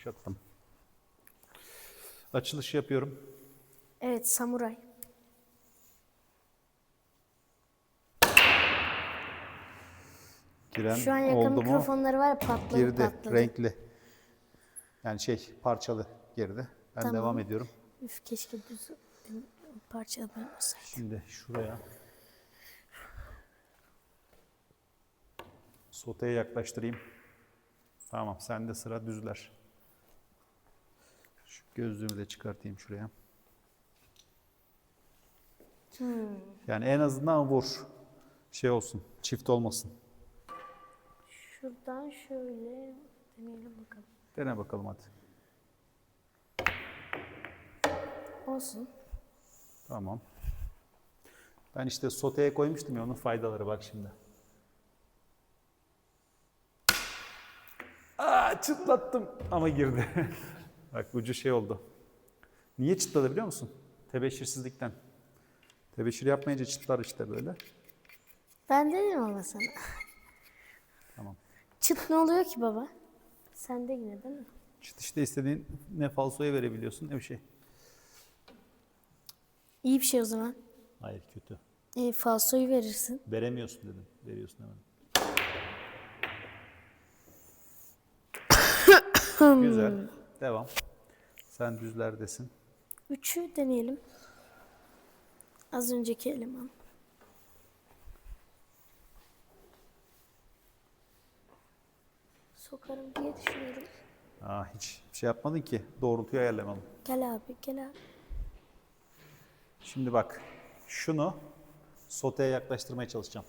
Başlattım. Açılış yapıyorum. Evet samuray. Giren Şu an yakın oldu mu? mikrofonları var ya patladı Girdi. patladı. Renkli. Yani şey parçalı girdi. Ben Tamam. devam ediyorum. Üf keşke düz parçalı olsaydı. Şimdi şuraya soteye yaklaştırayım. Tamam sende sıra düzler. Şu gözlüğümü de çıkartayım şuraya. Yani en azından vur. Şey olsun, çift olmasın. Şuradan şöyle deneyelim bakalım. Dene bakalım hadi. Olsun. Tamam. Ben işte soteye koymuştum ya onun faydaları bak şimdi. Aa çıtlattım ama girdi. bak ucu şey oldu. Niye çıtladı biliyor musun? Tebeşirsizlikten. Tebeşir yapmayınca çıtlar işte böyle. Ben dedim ama sana. Tamam. Çıt ne oluyor ki baba? Sende yine değil mi? Çıt işte istediğin ne falsoya verebiliyorsun ne bir şey. İyi bir şey o zaman. Hayır kötü. E, falsoyu verirsin. Veremiyorsun dedim. Veriyorsun hemen. Güzel. Devam. Sen düzlerdesin. Üçü deneyelim. Az önceki eleman. Sokarım diye düşünüyorum. Aa, hiç bir şey yapmadın ki. Doğrultuyu ayarlamadın. Gel abi gel abi. Şimdi bak. Şunu soteye yaklaştırmaya çalışacağım.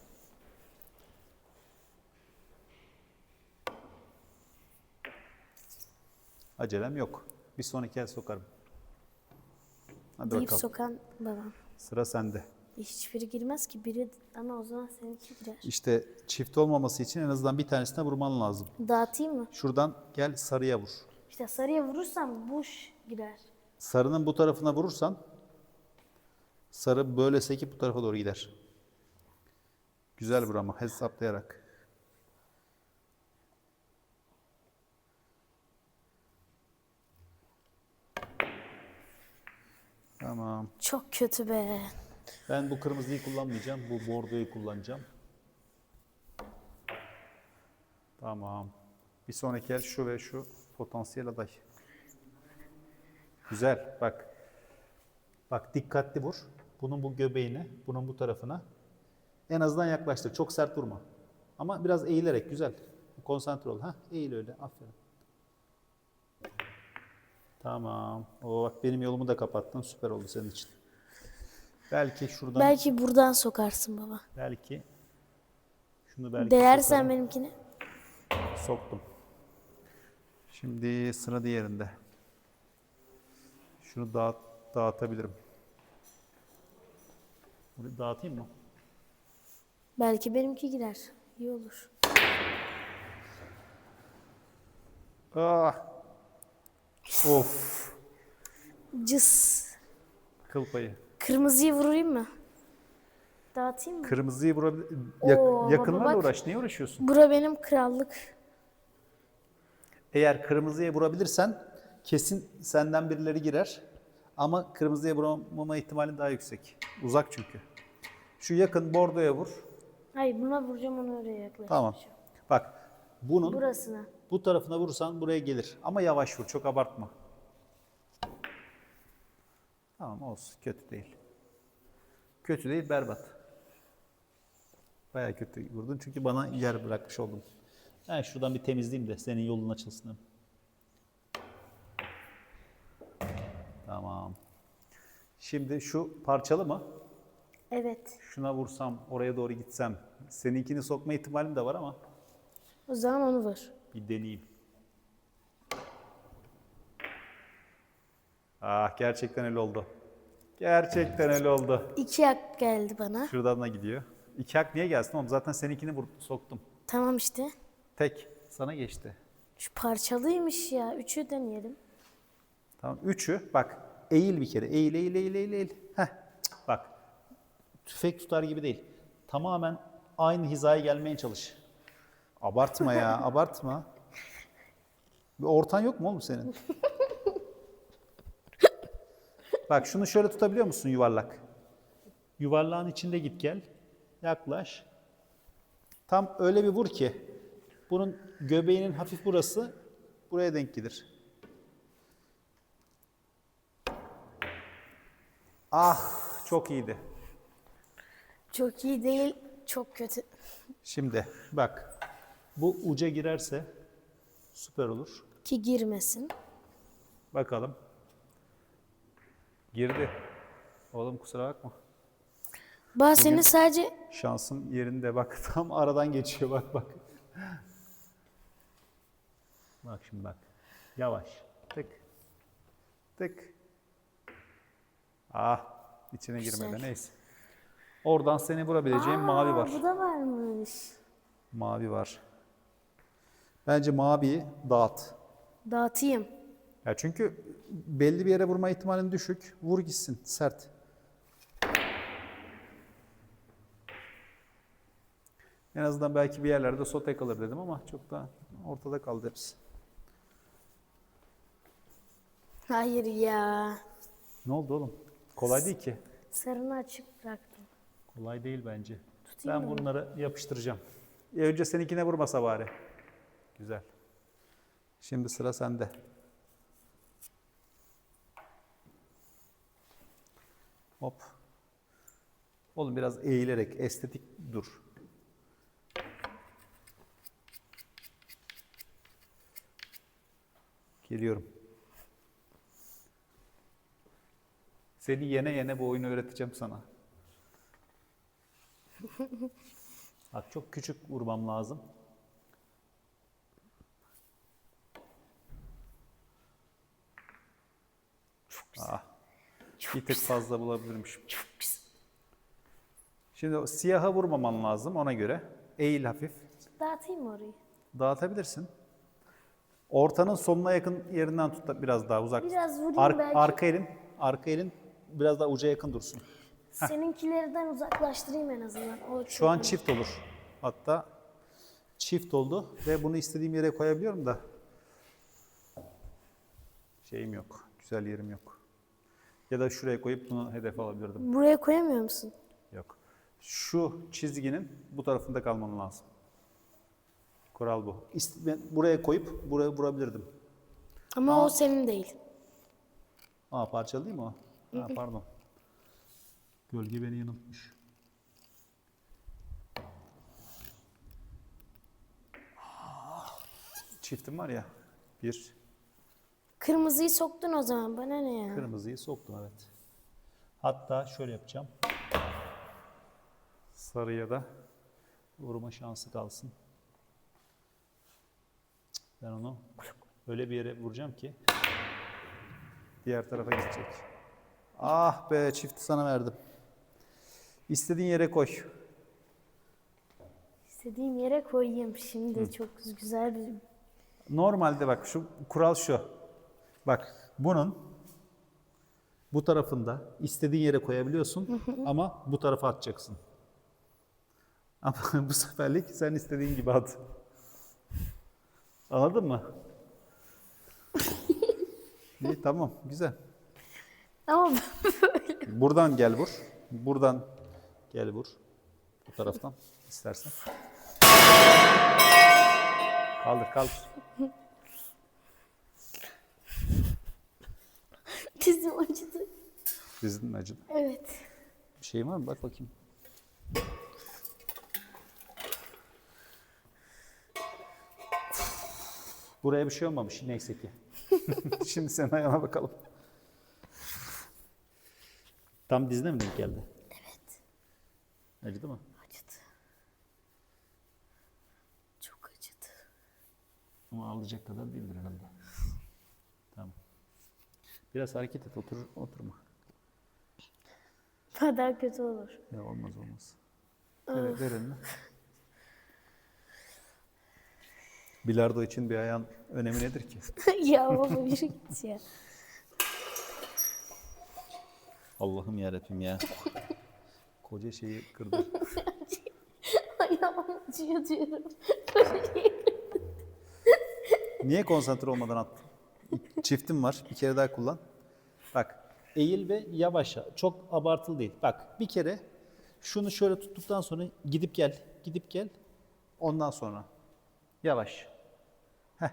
Acelem yok. Bir sonraki el sokarım. Hadi Deyip bakalım. sokan babam. Sıra sende. Hiçbiri girmez ki biri ama o zaman seninki girer. İşte çift olmaması için en azından bir tanesine vurman lazım. Dağıtayım mı? Şuradan gel sarıya vur. İşte sarıya vurursam buş girer. Sarının bu tarafına vurursan sarı böyle sekip bu tarafa doğru gider. Güzel vur ama hesaplayarak. Tamam. Çok kötü be. Ben bu kırmızıyı kullanmayacağım. Bu bordoyu kullanacağım. Tamam. Bir sonraki el şu ve şu potansiyel aday. Güzel. Bak. Bak dikkatli vur. Bunun bu göbeğine, bunun bu tarafına. En azından yaklaştır. Çok sert vurma. Ama biraz eğilerek güzel. Konsantre ol. Ha, eğil öyle. Aferin. Tamam. O bak benim yolumu da kapattın. Süper oldu senin için. Belki şuradan Belki buradan sokarsın baba. Belki şunu belki Değersen sokarım. benimkine. Soktum. Şimdi sıra diğerinde. Şunu dağıt, dağıtabilirim. Bunu dağıtayım mı? Belki benimki girer. İyi olur. Ah! Of! Cıs. Kıl payı. Kırmızıyı vurayım mı? Dağıtayım mı? Kırmızıyı vurabilir... Yak- Oo, yakınlarla bak. uğraş. Niye uğraşıyorsun? Bura benim krallık. Eğer kırmızıya vurabilirsen kesin senden birileri girer. Ama kırmızıya vuramama ihtimali daha yüksek. Uzak çünkü. Şu yakın bordoya vur. Hayır buna vuracağım onu oraya yaklaştıracağım. Tamam. Bak bunun Burasına. Bu tarafına vurursan buraya gelir. Ama yavaş vur, çok abartma. Tamam olsun, kötü değil. Kötü değil, berbat. Baya kötü vurdun çünkü bana yer bırakmış oldun. Ben şuradan bir temizleyeyim de senin yolun açılsın. Tamam. Şimdi şu parçalı mı? Evet. Şuna vursam, oraya doğru gitsem. Seninkini sokma ihtimalim de var ama O zaman onu vur. Bir deneyeyim. Ah gerçekten öyle oldu. Gerçekten öyle oldu. İki hak geldi bana. Şuradan da gidiyor. İki hak niye gelsin oğlum? Zaten seninkini vur, soktum. Tamam işte. Tek. Sana geçti. Şu parçalıymış ya. Üçü deneyelim. Tamam. Üçü bak eğil bir kere. Eğil eğil eğil eğil eğil. Heh. Bak. Tüfek tutar gibi değil. Tamamen aynı hizaya gelmeye çalış. Abartma ya abartma. Bir ortan yok mu oğlum senin? Bak şunu şöyle tutabiliyor musun yuvarlak? Yuvarlağın içinde git gel. Yaklaş. Tam öyle bir vur ki bunun göbeğinin hafif burası buraya denk gelir. Ah çok iyiydi. Çok iyi değil, çok kötü. Şimdi bak bu uca girerse süper olur. Ki girmesin. Bakalım. Girdi. Oğlum kusura bakma. Bah senin sadece Şansım yerinde bak tam aradan geçiyor bak bak. Bak şimdi bak. Yavaş. Tık. Tık. Ah içine girmedi Güzel. neyse. Oradan seni vurabileceğim mavi var. bu da varmış. Mavi var. Bence maviyi dağıt. Dağıtayım. Ya çünkü belli bir yere vurma ihtimalin düşük. Vur gitsin sert. En azından belki bir yerlerde sote kalır dedim ama çok da ortada kaldı hepsi. Hayır ya. Ne oldu oğlum? Kolay değil ki. Sarını açık bıraktım. Kolay değil bence. Tutayım ben mı? bunları yapıştıracağım. Ya önce seninkine vurmasa bari. Güzel. Şimdi sıra sende. Hop. Oğlum biraz eğilerek estetik dur. Geliyorum. Seni yene yene bu oyunu öğreteceğim sana. Bak çok küçük vurmam lazım. Ah, bir tık fazla bulabilirmişim. Şimdi o siyaha vurmaman lazım ona göre. Eğil hafif. Dağıtayım mı orayı? Dağıtabilirsin. Ortanın sonuna yakın yerinden tut da biraz daha uzak. Biraz vurayım Ar- belki. Arka elin, arka elin biraz daha uca yakın dursun. Seninkilerden uzaklaştırayım en azından. O Şu an çift olur. Hatta çift oldu ve bunu istediğim yere koyabiliyorum da şeyim yok. Güzel yerim yok. Ya da şuraya koyup bunu hedef alabilirdim. Buraya koyamıyor musun? Yok. Şu çizginin bu tarafında kalman lazım. Kural bu. İst- ben buraya koyup buraya vurabilirdim. Ama o senin değil. Aa parçalı değil mi o? Ha, pardon. Gölge beni yanıltmış. Çiftim var ya. Bir Kırmızıyı soktun o zaman. Bana ne ya? kırmızıyı soktum evet. Hatta şöyle yapacağım. Sarıya da vurma şansı kalsın. Ben onu öyle bir yere vuracağım ki diğer tarafa gidecek. Ah be çifti sana verdim. İstediğin yere koy. İstediğim yere koyayım. Şimdi çok güzel bir... Normalde bak şu kural şu. Bak bunun bu tarafında istediğin yere koyabiliyorsun ama bu tarafa atacaksın. Ama bu seferlik sen istediğin gibi at. Anladın mı? İyi tamam güzel. Ama Buradan gel vur. Buradan gel vur. Bu taraftan istersen. Kaldır kaldır. Dizim acıdı. Dizin acıdı. Evet. Bir şey var mı? Bak bakayım. Buraya bir şey olmamış neyse ki. Şimdi sen ayağına bakalım. Tam dizine mi denk geldi? Evet. Acıdı mı? Acıdı. Çok acıdı. Ama ağlayacak kadar değildir herhalde. Biraz hareket et, otur, oturma. Daha kötü olur. Ya olmaz olmaz. Ver, ver elini. Bilardo için bir ayağın önemi nedir ki? ya baba yürü git ya. Allah'ım yarabbim ya. Koca şeyi kırdı. Ayağım acıyor diyorum. Niye konsantre olmadan attın? Çiftim var. Bir kere daha kullan. Bak eğil ve yavaşa. Çok abartılı değil. Bak bir kere şunu şöyle tuttuktan sonra gidip gel. Gidip gel. Ondan sonra. Yavaş. Heh.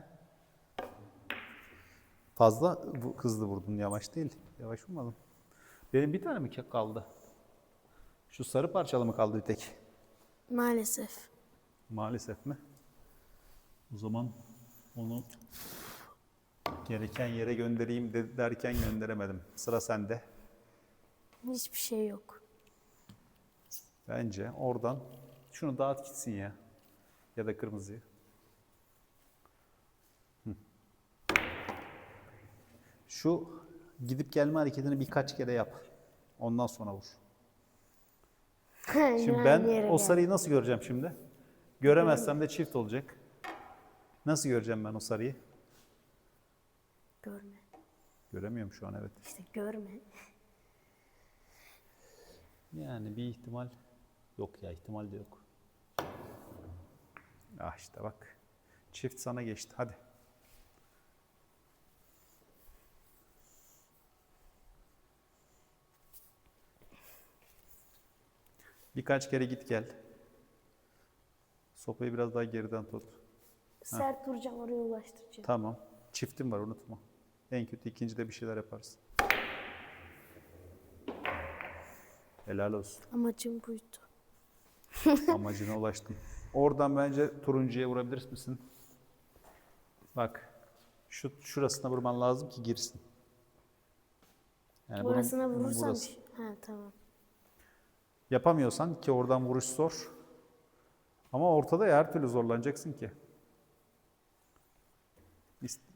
Fazla bu- hızlı vurdun. Yavaş değil. Yavaş vurmadın. Benim bir tane mi kaldı? Şu sarı parçalı mı kaldı bir tek? Maalesef. Maalesef mi? O zaman onu gereken yere göndereyim de- derken gönderemedim. Sıra sende. Hiçbir şey yok. Bence oradan şunu dağıt gitsin ya. Ya da kırmızıyı. Şu gidip gelme hareketini birkaç kere yap. Ondan sonra vur. Şimdi ben o sarıyı nasıl göreceğim şimdi? Göremezsem de çift olacak. Nasıl göreceğim ben o sarıyı? Görme. Göremiyorum şu an evet. İşte görme. Yani bir ihtimal yok ya ihtimal de yok. Ah işte bak. Çift sana geçti. Hadi. Birkaç kere git gel. Sopayı biraz daha geriden tut. Sert vuracağım oraya ulaştıracağım. Tamam. Çiftim var unutma. En kötü ikincide bir şeyler yaparsın. Helal olsun. Amacım buydu. Amacına ulaştın. Oradan bence turuncuya vurabilir misin? Bak. Şu şurasına vurman lazım ki girsin. Yani Burasına bunun vurursam. burası. Ha tamam. Yapamıyorsan ki oradan vuruş zor. Ama ortada ya her türlü zorlanacaksın ki.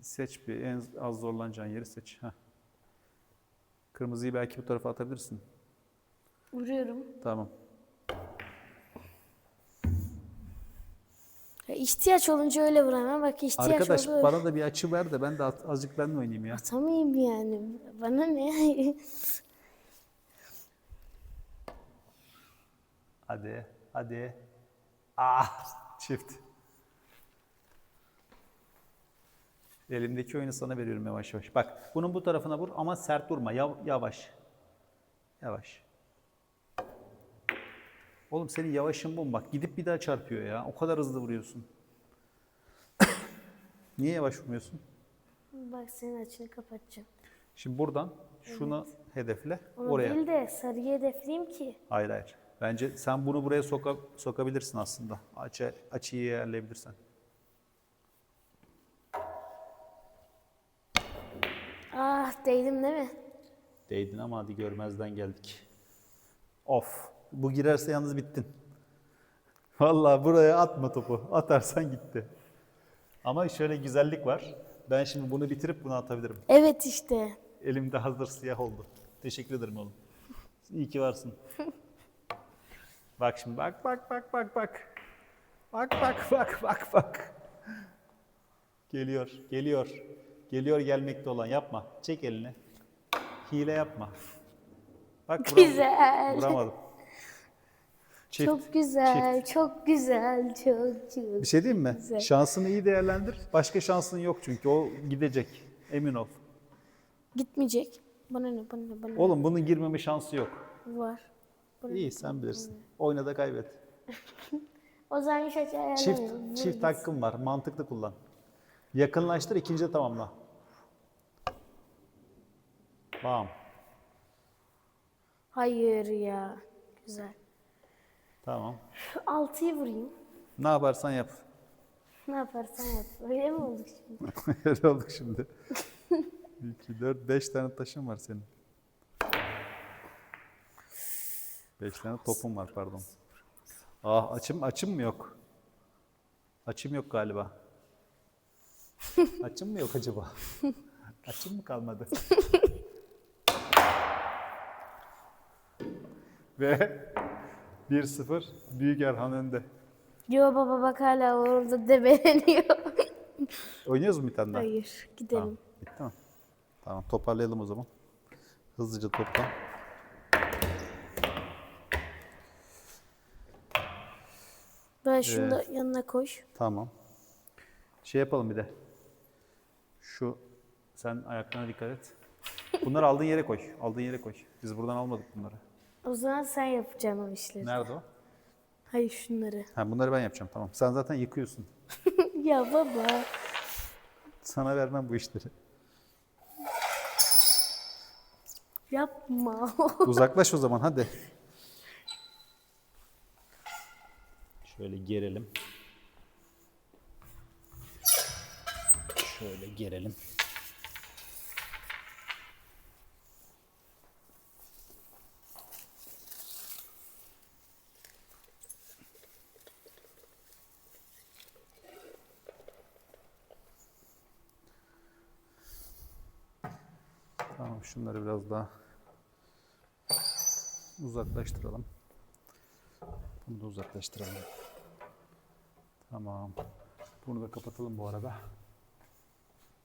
Seç bir en az zorlanacağın yeri seç. Heh. Kırmızıyı belki bu tarafa atabilirsin. Vuruyorum. Tamam. Ya ihtiyaç olunca öyle vuramam. Bak ihtiyaç Arkadaş oldu. bana da bir açı ver de ben de at- azıcık ben de oynayayım ya. Atamayayım yani. Bana ne? Hadi, hadi. Ah, çift. Elimdeki oyunu sana veriyorum yavaş yavaş. Bak, bunun bu tarafına vur ama sert vurma. Yav- yavaş. Yavaş. Oğlum senin yavaşın bu? Bak gidip bir daha çarpıyor ya. O kadar hızlı vuruyorsun. Niye yavaş vurmuyorsun? Bak senin açını kapatacağım. Şimdi buradan şunu hedefle. Onu oraya. değil de sarıyı hedefleyeyim ki. Hayır hayır. Bence sen bunu buraya soka, sokabilirsin aslında. Açı, açıyı ayarlayabilirsen. Ah değdim değil mi? Değdin ama hadi görmezden geldik. Of. Bu girerse yalnız bittin. Vallahi buraya atma topu. Atarsan gitti. Ama şöyle güzellik var. Ben şimdi bunu bitirip bunu atabilirim. Evet işte. Elimde hazır siyah oldu. Teşekkür ederim oğlum. İyi ki varsın. bak şimdi bak bak bak bak bak. Bak bak bak bak bak. Geliyor, geliyor. Geliyor gelmekte olan yapma. Çek elini. Hile yapma. Bak vuram- Güzel. Vuramadım. Çift. Çok güzel, çok güzel, çok çok. Bir şey diyeyim mi? Güzel. Şansını iyi değerlendir. Başka şansın yok çünkü o gidecek. Emin ol. Gitmeyecek. Bana ne, bana ne, bana ne. Oğlum bunun girmeme şansı yok. Var. Bana İyi sen bilirsin. Oyna da kaybet. O zaman hiç açı. Çift, çift hakkın var. Mantıklı kullan. Yakınlaştır, ikinci tamamla. Bam. Hayır ya. Güzel. Tamam. Altıyı vurayım. Ne yaparsan yap. Ne yaparsan yap. Öyle mi olduk şimdi? Öyle olduk şimdi. 2, 4, 5 tane taşın var senin. 5 tane topun var pardon. Ah açım açım mı yok? Açım yok galiba. Açım mı yok acaba? Açım mı kalmadı? Ve 1-0 Büyük Erhan önde. Yo baba bak hala orada debeleniyor. Oynuyoruz mu bir tane daha? Hayır. Gidelim. Tamam. Bitti mi? Tamam toparlayalım o zaman. Hızlıca topla. Ben şunu da yanına koş. Tamam. Şey yapalım bir de. Şu sen ayaklarına dikkat et. Bunları aldığın yere koy. Aldığın yere koy. Biz buradan almadık bunları. O zaman sen yapacaksın o işleri. Nerede o? Hayır şunları. Ha bunları ben yapacağım tamam. Sen zaten yıkıyorsun. ya baba. Sana vermem bu işleri. Yapma. Uzaklaş o zaman hadi. Şöyle gerelim. Şöyle gerelim. Tamam şunları biraz daha uzaklaştıralım. Bunu da uzaklaştıralım. Tamam. Bunu da kapatalım bu arada.